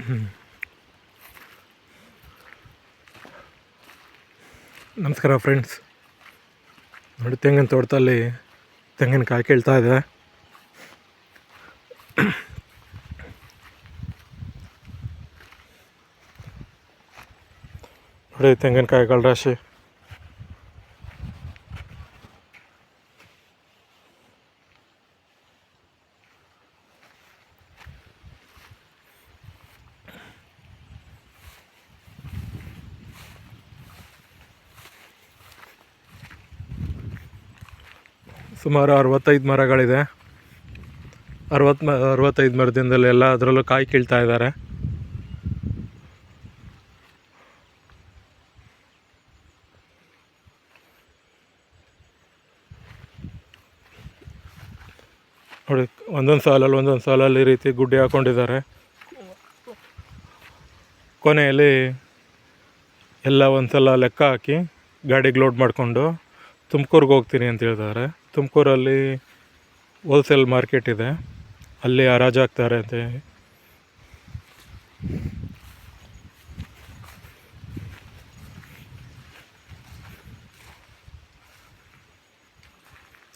ನಮಸ್ಕಾರ ಫ್ರೆಂಡ್ಸ್ ನೋಡಿ ತೆಂಗಿನ ತೋಟದಲ್ಲಿ ತೆಂಗಿನಕಾಯಿ ಕೇಳ್ತಾ ಇದೆ. ನೋಡಿ ತೆಂಗಿನಕಾಯಿಗಳ ರಾಶಿ. ಸುಮಾರು ಅರವತ್ತೈದು ಮರಗಳಿದೆ. ಅರವತ್ತು ಮ, ಅರವತ್ತೈದು ಮರದಿಂದಲೇ ಎಲ್ಲ ಅದರಲ್ಲೂ ಕಾಯಿ ಕೀಳ್ತಾ ಇದ್ದಾರೆ. ನೋಡಿ, ಒಂದೊಂದು ಸಾಲಲ್ಲಿ ಒಂದೊಂದು ಸಾಲಲ್ಲಿ ಈ ರೀತಿ ಗುಡ್ಡೆ ಹಾಕ್ಕೊಂಡಿದ್ದಾರೆ ಕೊನೆಯಲ್ಲಿ ಎಲ್ಲ ಒಂದು ಸಲ ಲೆಕ್ಕ ಹಾಕಿ ಗಾಡಿಗೆ ಲೋಡ್ ಮಾಡಿಕೊಂಡು ತುಮಕೂರ್ಗೆ ಹೋಗ್ತೀನಿ ಅಂತ ಹೇಳಿದ್ದಾರೆ ತುಮಕೂರಲ್ಲಿ ಹೋಲ್ಸೇಲ್ ಮಾರ್ಕೆಟ್ ಇದೆ. ಅಲ್ಲಿ ಹರಾಜಾಗ್ತಾರೆ ಅಂತ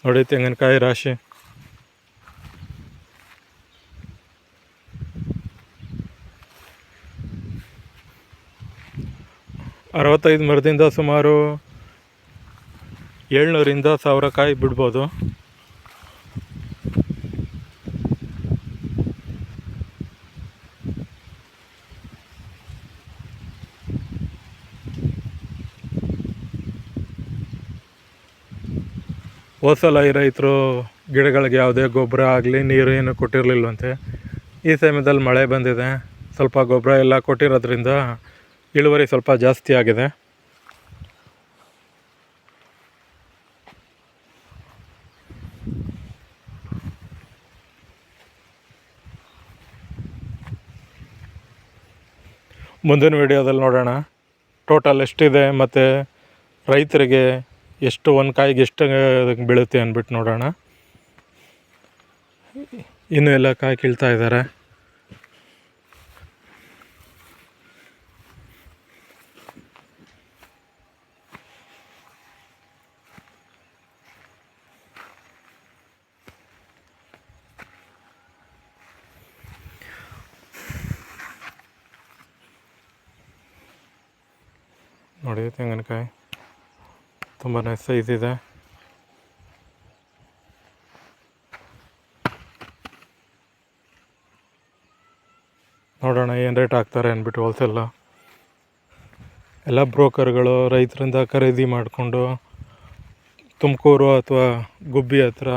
ನೋಡಿ, ತೆಂಗಿನಕಾಯಿ ರಾಶಿ. ಅರವತ್ತೈದು ಮರದಿಂದ ಸುಮಾರು ಏಳ್ನೂರಿಂದ ಸಾವಿರ ಕಾಯಿ ಬಿಡ್ಬೋದು. ಹೋಸಲ ಈ ರೈತರು ಗಿಡಗಳಿಗೆ ಯಾವುದೇ ಗೊಬ್ಬರ ಆಗಲಿ ನೀರು ಏನು ಕೊಟ್ಟಿರಲಿಲ್ಲವಂತೆ ಈ ಸಮಯದಲ್ಲಿ ಮಳೆ ಬಂದಿದೆ. ಸ್ವಲ್ಪ ಗೊಬ್ಬರ ಎಲ್ಲ ಕೊಟ್ಟಿರೋದ್ರಿಂದ ಇಳುವರಿ ಸ್ವಲ್ಪ ಜಾಸ್ತಿ ಆಗಿದೆ. ಮುಂದಿನ ವಿಡಿಯೋದಲ್ಲಿ ನೋಡೋಣ. ಟೋಟಲ್ ಎಷ್ಟಿದೆ ಮತ್ತು ರೈತರಿಗೆ ಎಷ್ಟು ಒಂದು ಕಾಯಿಗೆ ಎಷ್ಟು ಬೀಳುತ್ತೆ ಅಂದ್ಬಿಟ್ಟು ನೋಡೋಣ. ಇನ್ನೂ ಎಲ್ಲ ಕಾಯಿ ಕೀಳ್ತಾ ಇದ್ದಾರೆ. ನೋಡಿ ತೆಂಗಿನಕಾಯಿ. ತುಂಬಾ ಸೈಜ್ ಇದೆ. ನೋಡೋಣ ಏನು ರೇಟ್ ಹಾಕ್ತಾರೆ ಅಂದ್ಬಿಟ್ಟು ಹೋಲ್ಸೆಲ್ಲ ಎಲ್ಲ ಬ್ರೋಕರ್ಗಳು ರೈತರಿಂದ ಖರೀದಿ ಮಾಡಿಕೊಂಡು ತುಮಕೂರು ಅಥವಾ ಗುಬ್ಬಿ ಹತ್ರ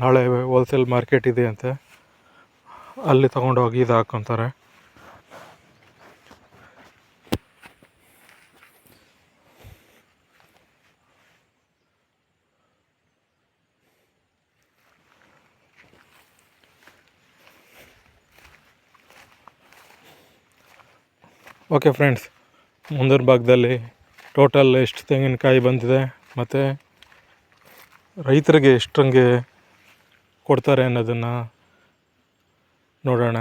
ನಾಳೆ ಹೋಲ್ಸೇಲ್ ಮಾರ್ಕೆಟ್ ಇದೆ ಅಂತೆ. ಅಲ್ಲಿ ತೊಗೊಂಡೋಗಿ ಇದು ಹಾಕ್ಕೊತಾರೆ ಓಕೆ ಫ್ರೆಂಡ್ಸ್ ಮುಂದಿನ ಭಾಗದಲ್ಲಿ ಟೋಟಲ್ ಎಷ್ಟು ತೆಂಗಿನಕಾಯಿ ಬಂದಿದೆ ಮತ್ತು ರೈತರಿಗೆ ಎಷ್ಟಂಗೆ ಕೊಡ್ತಾರೆ ಅನ್ನೋದನ್ನು ನೋಡೋಣ.